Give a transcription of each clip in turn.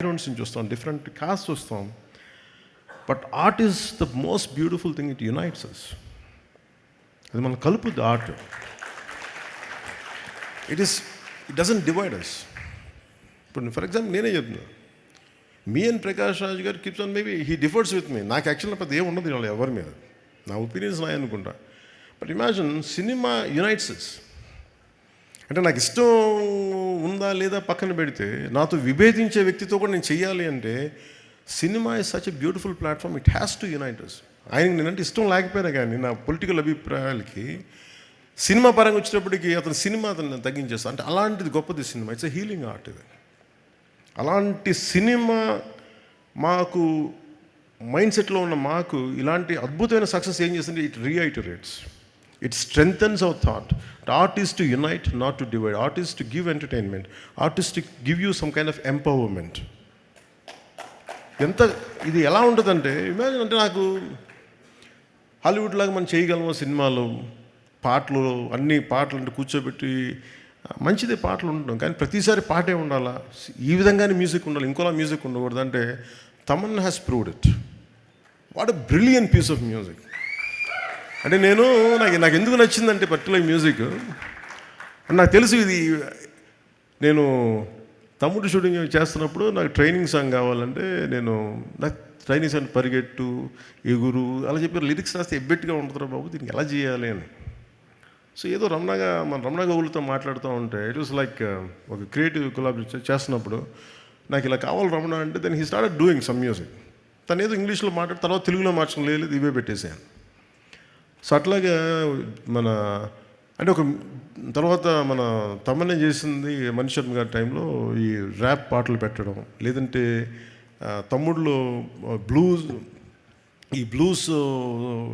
Backgrounds నుంచి వస్తాం different caste వస్తాం but art is the most beautiful thing it unites us అది మనం కలుపుద్ది art it is it doesn't divide us ఇప్పుడు for example నేనే చెప్తున్నా. మీ అండ్ ప్రకాష్ రాజ్ గారు keeps on maybe he differs with me నాకు యాక్చువల్గా పెద్ద ఏముండదు వాళ్ళు ఎవరి మీద. నా ఒపీనియన్స్ నా అనుకుంటా. But imagine cinema unites us అంటే నాకు ఇష్టం ఉందా లేదా పక్కన పెడితే నాతో విభేదించే వ్యక్తితో కూడా నేను చెయ్యాలి అంటే cinema is such a beautiful platform it has to unite us ఆయనకి నేనంటే ఇష్టం లేకపోయినా కానీ నా పొలిటికల్ అభిప్రాయాలకి సినిమా పరంగా వచ్చినప్పటికీ అతని సినిమా అతను తగ్గించేస్తాను అంటే అలాంటిది గొప్పది cinema. It's a healing art ఇది. అలాంటి సినిమా మాకు మైండ్ సెట్లో ఉన్న మాకు ఇలాంటి అద్భుతమైన సక్సెస్ ఏం చేస్తుంది? It reiterates it strengthens our thought art is to unite not to divide art is to give entertainment art is to give you some kind of empowerment ఎంత ఇది ఎలా ఉంటుందంటే ఇమాజిన్ అంటే నాకు హాలీవుడ్ లాగా మనం చేయగలము సినిమాలు పాటలు అన్ని పాటలు అంటే కూర్చోబెట్టి మంచిదే పాటలు ఉండడం. కానీ ప్రతిసారి పాటే ఉండాలా? ఈ విధంగానే మ్యూజిక్ ఉండాలి. ఇంకోలా మ్యూజిక్ ఉండకూడదు. అంటే Thaman has proved it what a brilliant piece of music అంటే నేను నాకు నాకు ఎందుకు నచ్చిందంటే పర్టికులర్ మ్యూజిక్ నాకు తెలుసు ఇది నేను తమ్ముడు షూటింగ్ చేస్తున్నప్పుడు నాకు ట్రైనింగ్ సాంగ్ కావాలంటే నేను నాకు ట్రైనింగ్ సాంగ్ పరిగెట్టు ఎగురు అలా చెప్పి లిరిక్స్ రాస్తే ఎబ్బెట్టుగా ఉంటుందిరా బాబు దీనికి ఎలా చేయాలి అని. సో ఏదో రమణగా మన రమణ గౌలుతో మాట్లాడుతూ ఉంటే ఇట్ వాస్ లైక్ ఒక క్రియేటివ్ కొలాబ్ చేస్తున్నప్పుడు నాకు ఇలా కావాలి రమణ అంటే then he start doing some music తను ఏదో ఇంగ్లీష్లో మాట్లాడి తర్వాత తెలుగులో మార్చడం లేదు ఇవే పెట్టేసాను సో అట్లాగే మన అంటే ఒక తర్వాత మన తమ్మనే చేసింది మణిశర్మ గారి టైంలో ఈ ర్యాప్ పాటలు పెట్టడం లేదంటే తమ్ముళ్ళు తమ్ముడులో బ్లూస్ ఈ బ్లూస్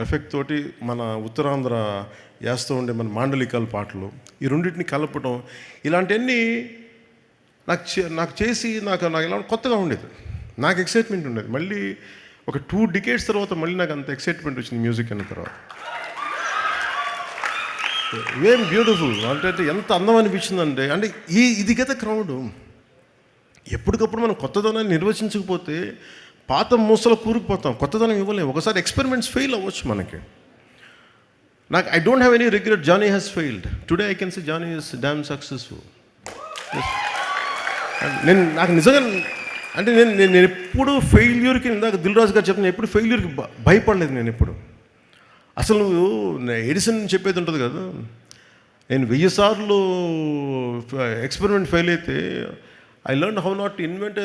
ఎఫెక్ట్ తోటి మన ఉత్తరాంధ్ర వేస్తూ ఉండే మన మాండలికాల పాటలు ఈ రెండింటిని కలపడం ఇలాంటివన్నీ నాకు చే- నాకు చేసి నాకు నాకు ఇలా కొత్తగా ఉండేది. నాకు ఎక్సైట్మెంట్ ఉండేది. మళ్ళీ ఒక టూ డికేట్స్ తర్వాత మళ్ళీ నాకు అంత ఎక్సైట్మెంట్ వచ్చింది మ్యూజిక్ అన్న తర్వాత. ఏం బ్యూటిఫుల్ అంటే ఎంత అందం అనిపించిందంటే అంటే ఈ ఇది కదా క్రౌడ్. ఎప్పటికప్పుడు మనం కొత్తదనాన్ని నిర్వచించకపోతే పాత మూసలో కూరుకుపోతాం. కొత్తదనం ఇవ్వలేము ఒకసారి ఎక్స్పెరిమెంట్స్ ఫెయిల్ అవ్వచ్చు మనకి. నాకు I don't have any regret Johnny has failed today I can see Johnny is damn successful నేను నాకు నిజంగా అంటే నేను నేను నేను ఎప్పుడు ఫెయిల్యూర్కి ఇందాక దిల్ రాజు గారు చెప్పిన ఎప్పుడు ఫెయిల్యూర్కి భయపడలేదు నేను ఎప్పుడు. అసలు నువ్వు ఎడిసన్ చెప్పేది ఉంటుంది కదా. నేను వెయ్యి సార్లు ఎక్స్పెరిమెంట్ ఫెయిల్ అయితే I learn how not invent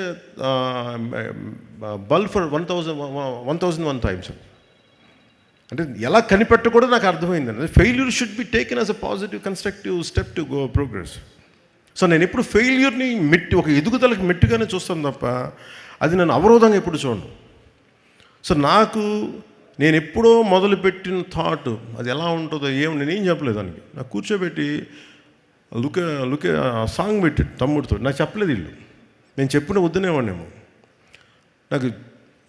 bulb for one thousand one thousand one times. అంటే ఎలా కనిపెట్టకూడదు నాకు అర్థమైంది. Failure should be taken as a positive constructive step to go progress. So నేను ఎప్పుడు ఫెయిల్యూర్ని మెట్టి ఒక ఎదుగుదలకు మెట్టుగానే చూస్తాను తప్ప అది నేను అవరోధంగా ఎప్పుడు చూడను. సో నాకు నేను ఎప్పుడో మొదలుపెట్టిన థాట్ అది ఎలా ఉంటుందో ఏం నేనేం చెప్పలేదు దానికి. నాకు కూర్చోబెట్టి లుక్ లుక్ సాంగ్ పెట్టి తమ్ముడితో. నాకు చెప్పలేదు వీళ్ళు. నేను చెప్పిన వద్దునేవాడినేమో. నాకు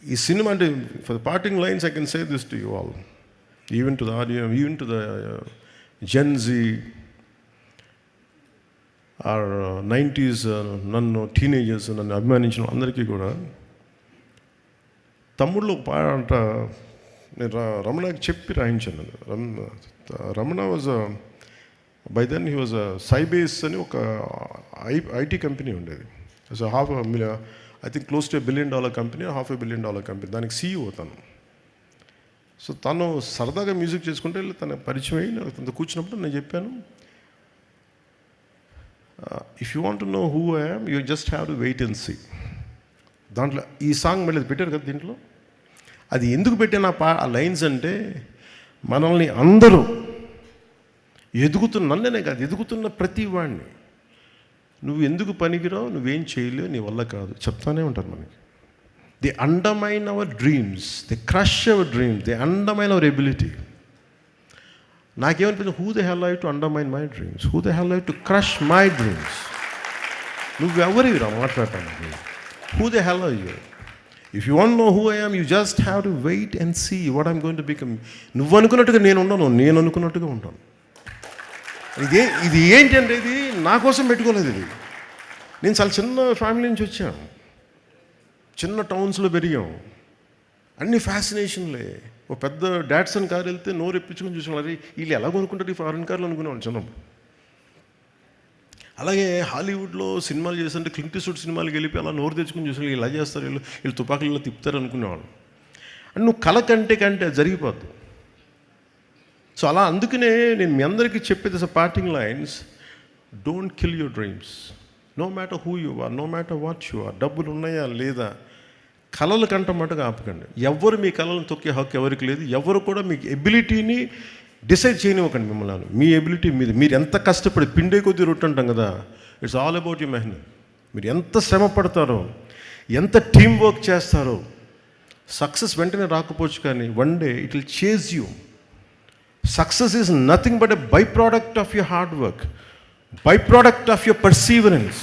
ఈ సినిమా అంటే for the parting lines I can say this to you all even to the audio even to the Gen Z or nineties నన్ను టీనేజర్స్ నన్ను అభిమానించిన అందరికీ కూడా తమ్ముళ్ళు ఒక పాట నేను రమణకి చెప్పి రాయించాను. Ramana Ramana was by then he was Sybase అని ఒక ఐ ఐటీ కంపెనీ ఉండేది. So half I think close to billion dollar company half a billion dollar company దానికి సీఈఓ తను. సో తను సరదాగా మ్యూజిక్ చేసుకుంటే తన పరిచయం అయ్యి తనతో కూర్చున్నప్పుడు నేను చెప్పాను if you want know who I'm you just have to wait and see దాంట్లో ఈ సాంగ్ మళ్ళీ పెట్టారు కదా దీంట్లో? అది ఎందుకు పెట్టాను ఆ పా ఆ లైన్స్ అంటే మనల్ని అందరూ ఎదుగుతున్న నన్ననే కాదు ఎదుగుతున్న ప్రతి వాడిని. నువ్వు ఎందుకు పనికిరావు నువ్వేం చేయలేవు నీ వల్ల కాదు. చెప్తానే ఉంటారు మనకి. The undermine our dreams the crush our dreams the undermine our ability నాకేమనిపించింది? Who the hell I to undermine my dreams who the hell I to crush my dreams నువ్వెవరివిరా మాట్లాడటానికి who the hell you if you want know who I am you just have to wait and see what I'm going to become నువ్వు అనుకున్నట్టుగా నేను ఉండను నేను అనుకున్నట్టుగా ఉంటాను ఇదే ఇది ఏంటంటే ఇది నా కోసం పెట్టుకోలేదు ఇది. నేను చాలా చిన్న ఫ్యామిలీ నుంచి వచ్చాను. చిన్న టౌన్స్లో పెరిగాం. అన్ని ఫ్యాసినేషన్లే ఓ పెద్ద డాట్సన్ కారు వెళ్తే నోరు ఎప్పించుకొని చూసాం అది వీళ్ళు ఎలా కొనుక్కుంటారు ఈ ఫారెన్ కార్లు అనుకునేవాళ్ళు చిన్నప్పుడు అలాగే హాలీవుడ్లో సినిమాలు చేస్తుంటే క్లింట్ సూట్ సినిమాలకు వెళ్ళిపోయి అలా నోరు తెచ్చుకుని చూసిన ఇలా చేస్తారు వీళ్ళు వీళ్ళు తుపాకులు ఇలా తిప్పుతారు అనుకునేవాళ్ళు. అండ్ నువ్వు కల కంటే కంటే అది జరిగిపోద్ది. సో అలా అందుకనే నేను మీ అందరికీ చెప్పేది అసలు parting lines don't kill your dreams no matter who you are no matter what you are డబ్బులు ఉన్నాయా లేదా? కళలు కంట మటుగా ఆపకండి. ఎవరు మీ కళలను తొక్కే హక్కు ఎవరికి లేదు. ఎవరు కూడా మీ ఎబిలిటీని డిసైడ్ చేయనివ్వకండి మిమ్మల్ని. మీ ఎబిలిటీ మీద మీరు ఎంత కష్టపడి పిండే కొద్దీ రొట్టె అంటాం కదా ఇట్స్ ఆల్ అబౌట్ యూ మెహన్ మీరు ఎంత శ్రమ పడతారో ఎంత టీం వర్క్ చేస్తారో సక్సెస్ వెంటనే రాకపోవచ్చు కానీ one day it will chase you success is nothing but a by product of your hard work by product of your perseverance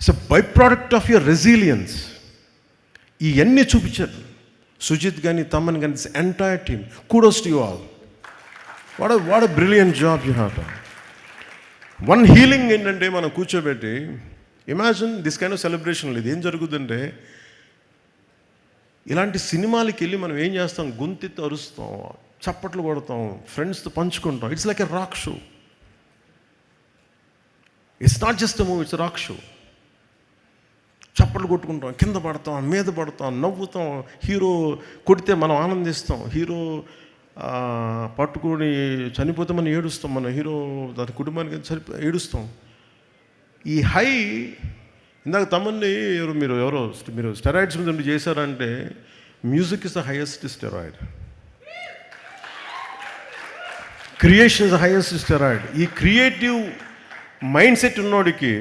it's by product of your resilience ఇవన్నీ చూపించారు? సుజిత్ కానీ తమ్మన్ కానీ this entire team kudos to you all what what brilliant job you have one healing ఏంటంటే మనం కూర్చోబెట్టి imagine this kind of celebration లేదు. ఏం జరుగుతుందంటే ఇలాంటి సినిమాలకి వెళ్ళి మనం ఏం చేస్తాం? గొంతెత్తి అరుస్తాం చప్పట్లు కొడతాం ఫ్రెండ్స్తో పంచుకుంటాం. It's like a rock show it's not just movie it's rock show చప్పట్లు కొట్టుకుంటాం కింద పడతాం మీద పడతాం నవ్వుతాం హీరో కొడితే మనం ఆనందిస్తాం హీరో పట్టుకొని చనిపోతే మనం ఏడుస్తాం మన హీరో దాని కుటుంబానికి చనిపో ఏడుస్తాం. ఈ హై ఇందాక తమ్మని ఎవరు మీరు ఎవరో మీరు స్టెరాయిడ్స్ మీద చేశారంటే music is the highest steroid. Creation is the highest steroid. ఈ క్రియేటివ్ మైండ్ సెట్ ఉన్నోడికి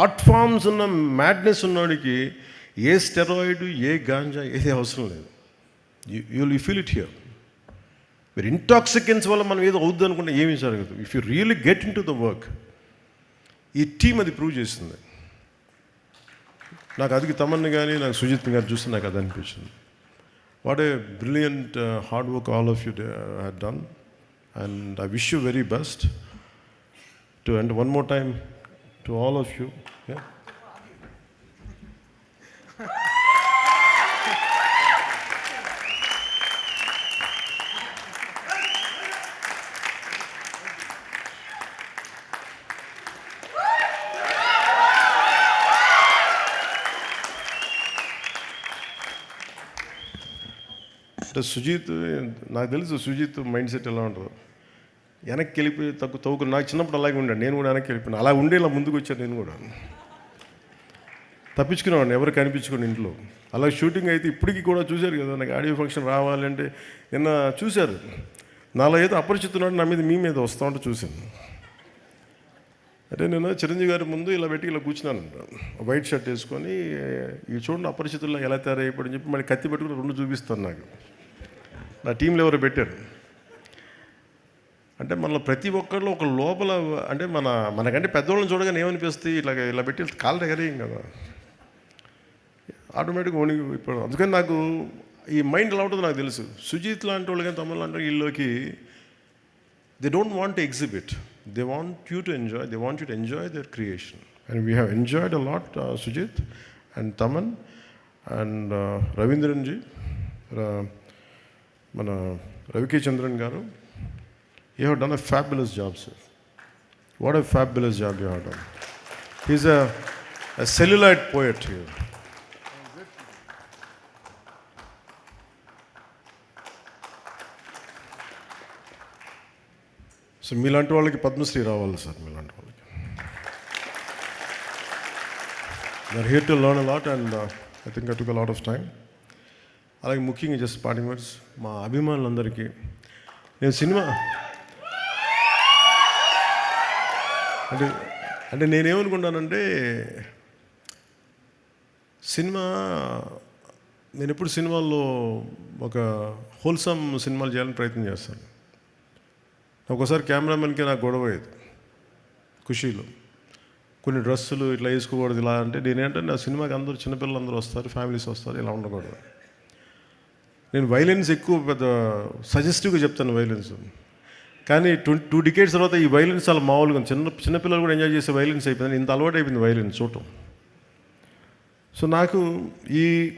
ఆర్ట్ ఫామ్స్ ఉన్న మ్యాడ్నెస్ ఉన్నవాడికి ఏ స్టెరాయిడ్ ఏ గాంజా ఏది అవసరం లేదు. You you feel it here మీరు ఇంటాక్సికెన్స్ వల్ల మనం ఏదో అవుద్ది అనుకుంటే ఏమీ జరగదు. If you really get into the work ఈ టీం అది ప్రూవ్ చేసింది. నాకు అదికి తమన్ని కానీ నాకు సుజిత్ గారు చూస్తే నాకు అది అనిపించింది. What a brilliant hard work all of you had done and I wish you very best to and one more time to all of you అంటే సుజీత్ నాకు తెలుసు సుజీత్ మైండ్ సెట్ ఎలా ఉంటుందో. వెనక్కి వెళ్ళిపోయి తక్కువ తవ్వుకు నాకు చిన్నప్పుడు అలాగే ఉండాను నేను కూడా వెనక్కి వెళ్ళిపోయాను అలా ఉండే ఇలా ముందుకు వచ్చాను నేను కూడా. తప్పించుకునేవాడిని ఎవరు కనిపించుకుని ఇంట్లో. అలా షూటింగ్ అయితే ఇప్పటికీ కూడా చూశారు కదా నాకు ఆడియో ఫంక్షన్ రావాలంటే నిన్న చూశారు. నాలో ఏదో అపరిచితున్నాడు నా మీద మీ మీద వస్తూ ఉంటే చూశాను. అంటే నేను చిరంజీవి గారి ముందు ఇలా పెట్టి ఇలా కూర్చున్నాను. వైట్ షర్ట్ వేసుకొని ఈ చూడండి అపరిచితుల్లో ఎలా తయారైపోయి చెప్పి మళ్ళీ కత్తి పెట్టుకుని రెండు చూపిస్తాను నాకు. నా టీంలో ఎవరు పెట్టారు. అంటే మనలో ప్రతి ఒక్కళ్ళు ఒక లోపల అంటే మన మనకంటే పెద్దవాళ్ళని చూడగానే ఏమనిపిస్తుంది ఇట్లా ఇలా పెట్టి కాలు ఎగరేయం కదా. ఆటోమేటిక్గా వణికి ఇప్పుడు అందుకని నాకు ఈ మైండ్ ఎలా ఉంటుందో నాకు తెలుసు. సుజీత్ లాంటి వాళ్ళు కానీ తమిళ లాంటి వీళ్ళకి they don't want exhibit they want you to enjoy they want you to enjoy their creation and we have enjoyed a lot Sujeeth and Thaman and Ravindranji మన రవికే చంద్రన్ గారు. You have done a fabulous job sir what a fabulous job you have done he's a celluloid poet here so మీలాంటి వాళ్ళకి పద్మశ్రీ రావాలి sir మీలాంటి వాళ్ళకి. There here to learn lot and I think I took lot of time అలాగే ముఖ్యంగా just parting words మా అభిమానులందరికీ. నేను సినిమా అంటే అంటే నేనేమనుకుంటానంటే సినిమా నేను ఎప్పుడు సినిమాల్లో ఒక హోల్సమ్ సినిమాలు చేయాలని ప్రయత్నం చేస్తాను. ఒకసారి కెమెరామెన్కి నాకు గొడవ అయ్యేది ఖుషీలో. కొన్ని డ్రెస్సులు ఇట్లా వేసుకోకూడదు ఇలా అంటే నేనేంటంటే నా సినిమాకి అందరూ చిన్నపిల్లలు అందరూ వస్తారు ఫ్యామిలీస్ వస్తారు ఇలా ఉండకూడదు. నేను వైలెన్స్ ఎక్కువ పెద్ద సజెస్టివ్గా చెప్తాను వైలెన్స్ కానీ టూ టూ డికేట్స్ తర్వాత ఈ వైలెన్స్ చాలా మామూలుగా చిన్న చిన్నపిల్లలు కూడా ఎంజాయ్ చేసే వైలెన్స్ అయిపోయింది. ఇంత అలవాటు అయిపోయింది వైలెన్స్ చూడటం. సో నాకు ఈ